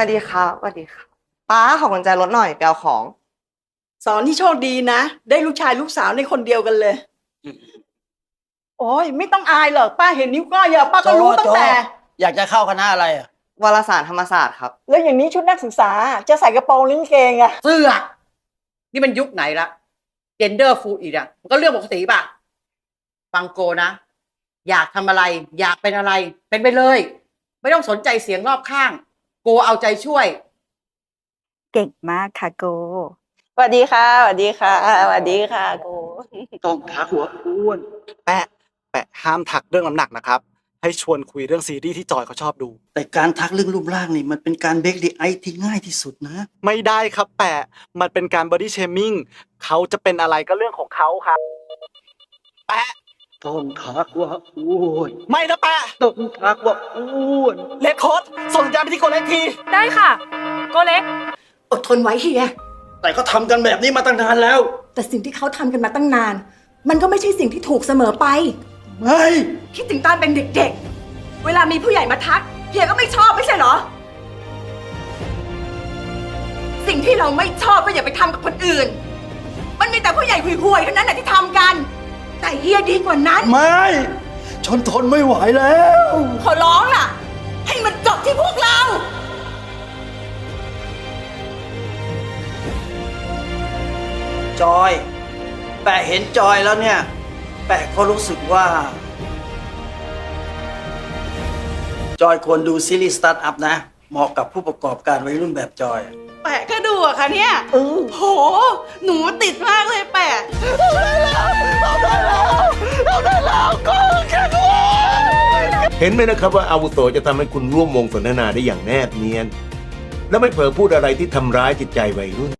วัสดีครับสวัสดีครับป้าขอกุญแจรถหน่อยไปเอาของ สอนที่โชคดีนะ ได้ลูกชายลูกสาวในคนเดียวกันเลย โอ้ยไม่ต้องอายหรอกป้าเห็นนิ้วก้อยอะป้าก็รู้ตั้งแต่ อยากจะเข้าคณะอะไรอะวารสารธรรมศาสตร์ครับ แล้วอย่างนี้ชุดนักศึกษาจะใส่กระโปรงหรือกางเกงอะเสื้อ นี่มันยุคไหนละเจนเดอร์ฟูอีกอะมันก็เรื่องปกติป่ะ ฟังโกนะ อยากทำอะไร อยากเป็นอะไร เป็นไปเลย ไม่ต้องสนใจเสียงรอบข้าง โกเอาใจช่วย เก่งมากค่ะโกสวัสดีค่ะสวัสดีค่ะสวัสดีค่ะกูต้องทักหัวอ้วนแปะแปะห้ามถักเรื่องน้ำหนักนะครับ ให้ชวนคุยเรื่องซีรีส์ที่จอยเขาชอบดู แต่การทักเรื่องรูปร่างนี่มันเป็นการเบรกดีไอที่ง่ายที่สุดนะ ไม่ได้ครับแปะมันเป็นการบอดี้เชมิ่งเขาจะเป็นอะไรก็เรื่องของเขาครับ แปะ ต้องทักว่าอ้วนไม่นะแปะต้องทักว่าอ้วนเลดโค้ดส่งสัญญาณไปที่โกเล็กที ได้ค่ะ โกเล็ก อดทนไว้เฮีย แต่ก็ทำกันแบบนี้มาตั้งนานแล้ว แต่สิ่งที่เขาทำกันมาตั้งนาน มันก็ไม่ใช่สิ่งที่ถูกเสมอไป ไม่ คิดถึงตอนเป็นเด็กๆ เวลามีผู้ใหญ่มาทักเฮียก็ไม่ชอบไม่ใช่เหรอ สิ่งที่เราไม่ชอบก็อย่าไปทำกับคนอื่น มันมีแต่ผู้ใหญ่ห่วยๆเท่านั้นแหละที่ทำกัน แต่เฮียดีกว่านั้น ไม่ชนทนไม่ไหวแล้ว ขอร้องล่ะ ให้มันจบที่พวกเรา จอย แปะเห็นจอยแล้วเนี่ย แปะก็รู้สึกว่า จอยควรดูซีรีส์สตาร์ทอัพนะ เหมาะกับผู้ประกอบการวัยรุ่นแบบจอย แปะก็ดูอะค่ะเนี่ยโห หนูติดมากเลยแปะ เห็นไหมนะครับว่าอาวุโสจะทำให้คุณร่วมวงสนทนาได้อย่างแนบเนียน และไม่เผลอพูดอะไรที่ทำร้ายจิตใจวัยรุ่น